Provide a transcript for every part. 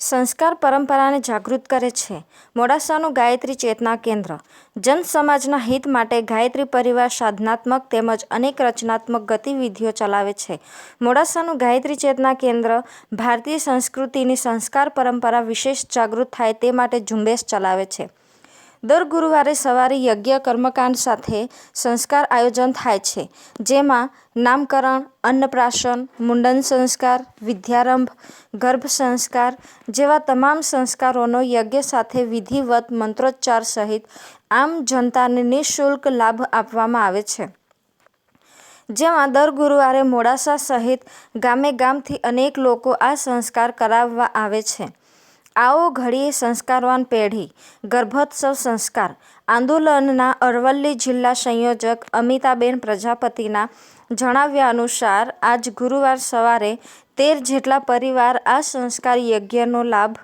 સંસ્કાર પરંપરાને જાગૃત કરે છે. મોડાસાનું ગાયત્રી ચેતના કેન્દ્ર. જન સમાજના હિત માટે ગાયત્રી પરિવાર સાધનાત્મક તેમજ અનેક રચનાત્મક ગતિવિધિઓ ચલાવે છે. મોડાસાનું ગાયત્રી ચેતના કેન્દ્ર ભારતીય સંસ્કૃતિની સંસ્કાર પરંપરા વિશેષ જાગૃત થાય તે માટે ઝુંબેશ ચલાવે છે. દર ગુરુવારે સવારે યજ્ઞ કર્મકાંડ સાથે સંસ્કાર આયોજન થાય છે, જેમાં નામકરણ, અન્નપ્રાશન, મુંડન સંસ્કાર, વિદ્યારંભ, ગર્ભ સંસ્કાર જેવા તમામ સંસ્કારોનો યજ્ઞ સાથે વિધિવત મંત્રોચ્ચાર સહિત આમ જનતાને નિઃશુલ્ક લાભ આપવામાં આવે છે. જેમાં દર ગુરુવારે મોડાસા સહિત ગામે ગામથી અનેક લોકો આ સંસ્કાર કરાવવા આવે છે. આવો ઘડીએ સંસ્કારવાન પેઢી, ગર્ભોત્સવ સંસ્કાર, આંદોલનના અરવલ્લી જિલ્લા સંયોજક અમિતાબેન પ્રજાપતિના જણાવ્યા અનુસાર આજ ગુરુવાર સવારે તેર જેટલા પરિવાર આ સંસ્કાર યજ્ઞનો લાભ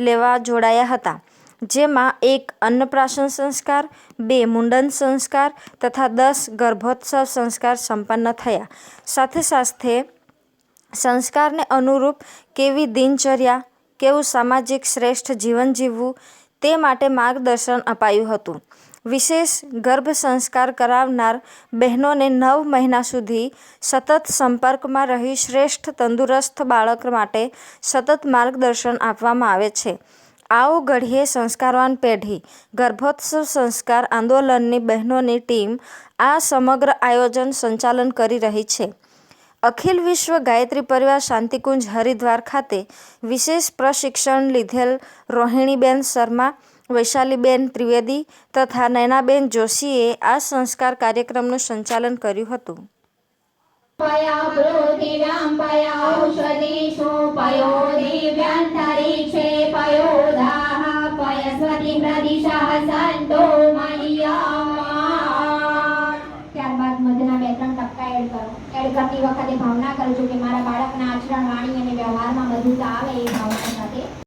લેવા જોડાયા હતા. જેમાં એક અન્નપ્રાશન સંસ્કાર, બે મુંડન સંસ્કાર તથા દસ ગર્ભોત્સવ સંસ્કાર સંપન્ન થયા. સાથે સાથે સંસ્કારને અનુરૂપ કેવી દિનચર્યા કેવું સામાજિક શ્રેષ્ઠ જીવન જીવવું તે માટે માર્ગદર્શન અપાયું હતું. વિશેષ ગર્ભ સંસ્કાર કરાવનાર બહેનોને નવ મહિના સુધી સતત સંપર્કમાં રહી શ્રેષ્ઠ તંદુરસ્ત બાળક માટે સતત માર્ગદર્શન આપવામાં આવે છે. આવો ઘડીએ સંસ્કારવાન પેઢી, ગર્ભોત્સવ સંસ્કાર આંદોલનની બહેનોની ટીમ આ સમગ્ર આયોજન સંચાલન કરી રહી છે. અખિલ વિશ્વ ગાયત્રી પરિવાર શાંતિકુંજ હરિદ્વાર ખાતે વિશેષ પ્રશિક્ષણ લીધેલ રોહિણીબેન શર્મા, વૈશાલીબેન ત્રિવેદી તથા નયનાબેન જોશીએ આ સંસ્કાર કાર્યક્રમનું સંચાલન કર્યું હતું. पया કરતી વખતે ભાવના કરજો કે મારા બાળકના આચરણ વાણી અને વ્યવહારમાં મધુરતા આવે એ ભાવના કરો